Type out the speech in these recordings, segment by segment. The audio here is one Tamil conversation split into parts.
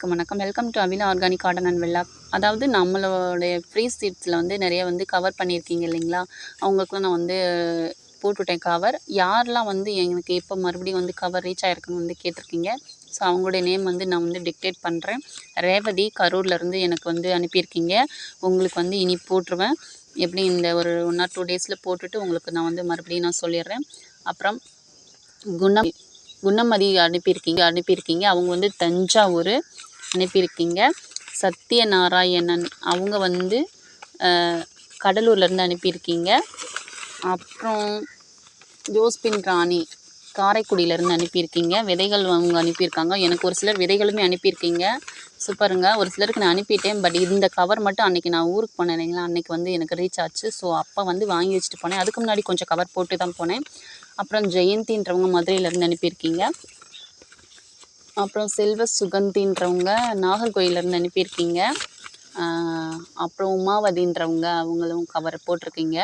வணக்கம் welcome to Avina organic garden and வெல்லாக் அதாவது நம்மளோடைய ஃப்ரீ சீட்ஸில் வந்து நிறைய வந்து கவர் பண்ணியிருக்கீங்க இல்லைங்களா? அவங்களுக்குலாம் நான் வந்து போட்டுவிட்டேன் கவர் யாரெல்லாம் வந்து எனக்கு எப்போ மறுபடியும் வந்து கவர் ரீச் ஆகிருக்குன்னு வந்து கேட்டிருக்கீங்க? ஸோ அவங்களுடைய நேம் வந்து நான் வந்து டிக்டேட் பண்ணுறேன் ரேவதி கரூர்லேருந்து எனக்கு வந்து அனுப்பியிருக்கீங்க. உங்களுக்கு வந்து இனி போட்டுருவேன். எப்படி இந்த ஒரு ஒன் ஆர் டூ டேஸில் போட்டுட்டு உங்களுக்கு நான் வந்து மறுபடியும் நான் சொல்லிடுறேன். அப்புறம் குணம் குணமதி அனுப்பியிருக்கீங்க அனுப்பியிருக்கீங்க. அவங்க வந்து தஞ்சாவூர் அனுப்பியிருக்கீங்க. சத்யநாராயணன் அவங்க வந்து கடலூர்லேருந்து அனுப்பியிருக்கீங்க. அப்புறம் ஜோஸ்பின் ராணி காரைக்குடியிலேருந்து அனுப்பியிருக்கீங்க. விதைகள் அவங்க அனுப்பியிருக்காங்க. எனக்கு ஒரு சிலர் விதைகளுமே அனுப்பியிருக்கீங்க. சூப்பருங்க ஒரு சிலருக்கு நான் அனுப்பிட்டேன். பட் இந்த கவர் மட்டும் அன்றைக்கி நான் ஊருக்கு போனேன் இல்லைங்களா? அன்றைக்கி வந்து எனக்கு ரீச் ஆச்சு. ஸோ அப்போ வந்து வாங்கி வச்சுட்டு போனேன். அதுக்கு முன்னாடி கொஞ்சம் கவர் போட்டு தான் போனேன். அப்புறம் ஜெயந்தின்றவங்க மதுரையிலேருந்து அனுப்பியிருக்கீங்க. அப்புறம் செல்வ சுகந்தின்றவங்க நாகர்கோயிலேருந்து அனுப்பியிருக்கீங்க. அப்புறம் உமாவதின்றவங்க அவங்களும் கவர் போட்டிருக்கீங்க.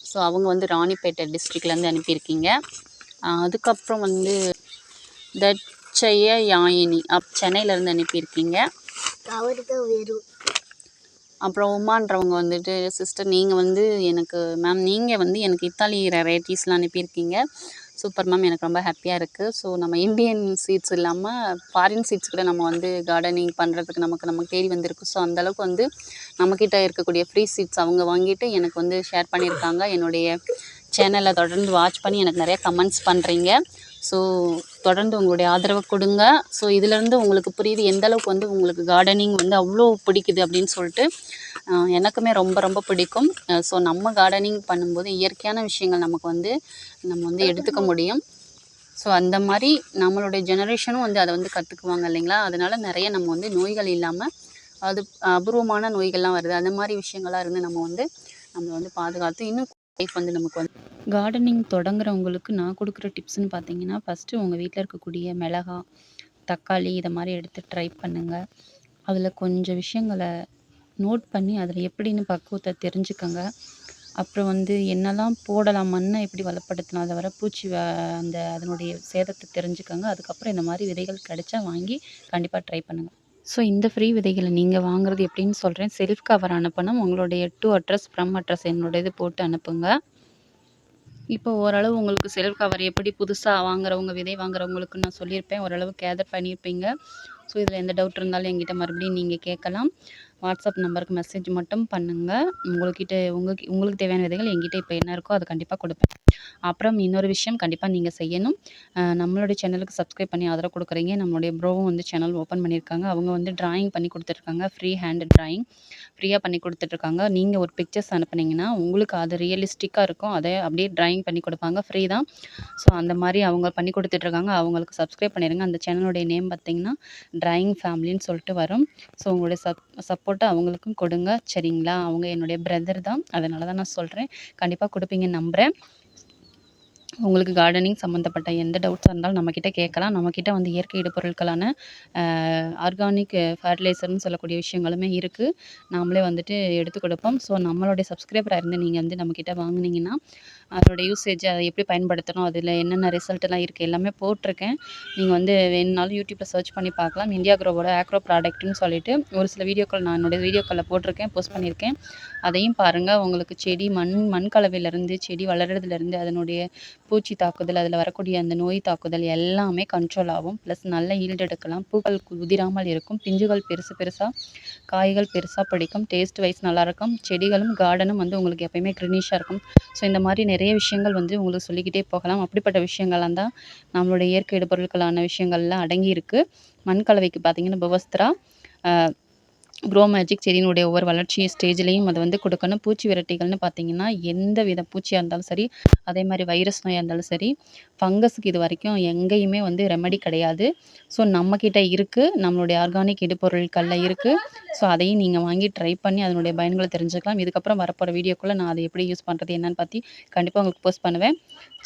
ஸோ அவங்க வந்து ராணிப்பேட்டை டிஸ்ட்ரிக்ட்லேருந்து அனுப்பியிருக்கீங்க. அதுக்கப்புறம் வந்து தட்சய யாயினி அப் சென்னையிலேருந்து அனுப்பியிருக்கீங்க. அப்புறம் உமான்றவங்க வந்துட்டு சிஸ்டர் நீங்கள் வந்து எனக்கு மேம் நீங்கள் வந்து எனக்கு இத்தாலி வெரைட்டிஸ்லாம் அனுப்பியிருக்கீங்க. சூப்பர் மேம் எனக்கு ரொம்ப ஹாப்பியாக இருக்குது ஸோ நம்ம இந்தியன் சீட்ஸ் இல்லாமல் ஃபாரின் சீட்ஸ் கூட நம்ம வந்து கார்டனிங் பண்ணுறதுக்கு நமக்கு நமக்கு தேடி வந்திருக்கு. ஸோ அந்தளவுக்கு வந்து நம்மக்கிட்ட இருக்கக்கூடிய ஃப்ரீ சீட்ஸ் அவங்க வாங்கிட்டு எனக்கு வந்து ஷேர் பண்ணியிருக்காங்க என்னுடைய சேனலை தொடர்ந்து வாட்ச் பண்ணி எனக்கு நிறையா கமெண்ட்ஸ் பண்ணுறீங்க ஸோ தொடர்ந்து உங்களுடைய ஆதரவை கொடுங்க. ஸோ இதிலேருந்து உங்களுக்கு புரியுது எந்த அளவுக்கு வந்து உங்களுக்கு கார்டனிங் வந்து அவ்வளோ பிடிக்குது அப்படின்னு சொல்லிட்டு எனக்குமே ரொம்ப ரொம்ப பிடிக்கும். ஸோ நம்ம கார்டனிங் பண்ணும்போது இயற்கையான விஷயங்கள் நமக்கு வந்து நம்ம வந்து எடுத்துக்க முடியும். ஸோ அந்த மாதிரி நம்மளுடைய ஜெனரேஷனும் வந்து அதை வந்து கற்றுக்குவாங்க இல்லைங்களா? அதனால் நிறைய நம்ம வந்து நோய்கள் இல்லாமல் அது அபூர்வமான நோய்கள்லாம் வருது. அந்த மாதிரி விஷயங்கள்லாம் இருந்து நம்ம வந்து நம்ம வந்து பாதுகாத்து இன்னும் லைஃப் வந்து நமக்கு வந்து கார்டனிங் தொடங்குறவங்களுக்கு நான் கொடுக்குற டிப்ஸ்னு பார்த்தீங்கன்னா ஃபஸ்ட்டு உங்கள் வீட்டில் இருக்கக்கூடிய மிளகா தக்காளி இதை மாதிரி எடுத்து ட்ரை பண்ணுங்கள் அதில் கொஞ்சம் விஷயங்களை நோட் பண்ணி அதில் எப்படின்னு பக்குவத்தை தெரிஞ்சுக்கங்க. அப்புறம் வந்து என்னெல்லாம் போடலாம் மண்ணை எப்படி வளப்படுத்தலாம் அதை வர பூச்சி அந்த அதனுடைய சேதத்தை தெரிஞ்சுக்கங்க. அதுக்கப்புறம் இந்த மாதிரி விதைகள் கிடைச்சா வாங்கி கண்டிப்பாக ட்ரை பண்ணுங்கள் ஸோ இந்த ஃப்ரீ விதைகளை நீங்கள் வாங்குறது எப்படின்னு சொல்கிறேன் செல்ஃப் கவர் அனுப்பணும் உங்களுடைய டூ அட்ரஸ் ஃப்ரம் அட்ரஸ் என்னோட இது போட்டு அனுப்புங்க. இப்போ ஓரளவு உங்களுக்கு செல்ஃப் கவர் எப்படி புதுசாக வாங்குறவங்க விதை வாங்குறவங்களுக்கு நான் சொல்லியிருப்பேன். ஓரளவு கேதர் பண்ணியிருப்பீங்க. ஸோ இதில் எந்த டவுட் இருந்தாலும் எங்கிட்ட மறுபடியும் நீங்கள் கேட்கலாம். வாட்ஸ்அப் நம்பருக்கு மெசேஜ் மட்டும் பண்ணுங்கள் உங்கள்கிட்ட உங்களுக்கு உங்களுக்கு தேவையான விதைகள் எங்கிட்ட இப்போ என்ன இருக்கோ அதை கண்டிப்பாக கொடுப்பேன். அப்புறம் இன்னொரு விஷயம் கண்டிப்பாக நீங்கள் செய்யணும். நம்மளுடைய சேனலுக்கு சப்ஸ்கிரைப் பண்ணி ஆதரவு கொடுக்குறீங்க. நம்மளுடைய ப்ரோவும் வந்து சேனல் ஓப்பன் பண்ணியிருக்காங்க. அவங்க வந்து ட்ராயிங் பண்ணி கொடுத்துருக்காங்க. ஃப்ரீ ஹேண்ட் ட்ராயிங் ஃப்ரீயாக பண்ணி கொடுத்துட்ருக்காங்க நீங்கள் ஒரு பிக்சர்ஸ் அனுப்புனீங்கன்னா உங்களுக்கு அது ரியலிஸ்டிக்காக இருக்கும். அதை அப்படியே ட்ராயிங் பண்ணி கொடுப்பாங்க. ஃப்ரீ தான். ஸோ அந்த மாதிரி அவங்க பண்ணி கொடுத்துட்ருக்காங்க. அவங்களுக்கு சப்ஸ்கிரைப் பண்ணிடுங்க அந்த சேனலுடைய நேம் பார்த்தீங்கன்னா ட்ராயிங் ஃபேமிலின்னு சொல்லிட்டு வரும். ஸோ உங்களுடைய சப் சப்போர்ட்டை அவங்களுக்கும் கொடுங்க. சரிங்களா? அவங்க என்னுடைய பிரதர் தான். அதனால தான் நான் சொல்கிறேன் கண்டிப்பாக கொடுப்பீங்கன்னு நம்புகிறேன் உங்களுக்கு கார்டனிங் சம்மந்தப்பட்ட எந்த டவுட்ஸாக இருந்தாலும் நம்மக்கிட்ட கேட்கலாம். நம்மக்கிட்ட வந்து இயற்கை இடுபொருட்களான ஆர்கானிக் ஃபர்டிலைசர்னு சொல்லக்கூடிய விஷயங்களுமே இருக்குது நாமளே வந்துட்டு எடுத்து கொடுப்போம். ஸோ நம்மளுடைய சப்ஸ்கிரைபராக இருந்து நீங்கள் வந்து நம்மக்கிட்ட வாங்கினீங்கன்னா அதோட யூசேஜ் அதை எப்படி பயன்படுத்தணும் அதில் என்னென்ன ரிசல்ட்டெல்லாம் இருக்குது எல்லாமே போட்டிருக்கேன். நீங்கள் வந்து வேணுனாலும் யூடியூப்பில் சர்ச் பண்ணி பார்க்கலாம். இந்தியா குரோவோட ஆக்ரோ ப்ராடக்ட்னு சொல்லிட்டு ஒரு சில வீடியோக்கள் நான் என்னுடைய வீடியோக்களில் போட்டிருக்கேன் போஸ்ட் பண்ணியிருக்கேன். அதையும் பாருங்கள் உங்களுக்கு செடி மண் மண் கலவையிலேருந்து செடி வளர்கிறதுலேருந்து அதனுடைய பூச்சி தாக்குதல் அதில் வரக்கூடிய அந்த நோய் தாக்குதல் எல்லாமே கண்ட்ரோல் ஆகும். ப்ளஸ் நல்ல ஈல்டு எடுக்கலாம். பூக்கள் உதிராமல் இருக்கும். பிஞ்சுகள் பெருசு பெருசாக காய்கள் பெருசாக பிடிக்கும். டேஸ்ட் வைஸ் நல்லாயிருக்கும் செடிகளும் கார்டனும் வந்து உங்களுக்கு எப்போயுமே க்ரினிஷாக இருக்கும். ஸோ இந்த மாதிரி நிறைய விஷயங்கள் வந்து உங்களுக்கு சொல்லிக்கிட்டே போகலாம். அப்படிப்பட்ட விஷயங்கள்லாம் தான் நம்மளுடைய இயற்கை இடுபொருட்களான விஷயங்கள்லாம் அடங்கியிருக்கு. மண் கலவைக்கு பார்த்திங்கன்னா பவஸ்திரா க்ரோ மேஜிக் செடியினுடைய ஒவ்வொரு வளர்ச்சி ஸ்டேஜ்லேயும் அதை வந்து கொடுக்கணும். பூச்சி விரட்டிகள்னு பார்த்தீங்கன்னா எந்த வித பூச்சியாக இருந்தாலும் சரி அதே மாதிரி வைரஸ் நோயாக இருந்தாலும் சரி ஃபங்கஸுக்கு இது வரைக்கும் எங்கேயுமே வந்து ரெமடி கிடையாது. ஸோ நம்மக்கிட்ட இருக்குது நம்மளுடைய ஆர்கானிக் இடுபொருட்களில் இருக்குது ஸோ அதையும் நீங்கள் வாங்கி ட்ரை பண்ணி அதனுடைய பயன்களை தெரிஞ்சுக்கலாம். இதுக்கப்புறம் வரப்போகிற வீடியோக்குள்ளே நான் அதை எப்படி யூஸ் பண்ணுறது என்னென்னு பற்றி கண்டிப்பாக உங்களுக்கு போஸ்ட் பண்ணுவேன்.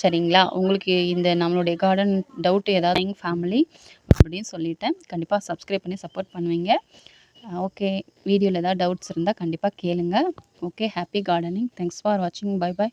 சரிங்களா? உங்களுக்கு இந்த நம்மளுடைய கார்டன் டவுட் ஏதாவது ஃபேமிலி அப்படின்னு சொல்லிவிட்டேன் கண்டிப்பாக சப்ஸ்கிரைப் பண்ணி சப்போர்ட் பண்ணுவீங்க. ஓகே வீடியோவில் ஏதாவது டவுட்ஸ் இருந்தால் கண்டிப்பாக கேளுங்கள் okay happy gardening thanks for வாட்சிங் பை பாய்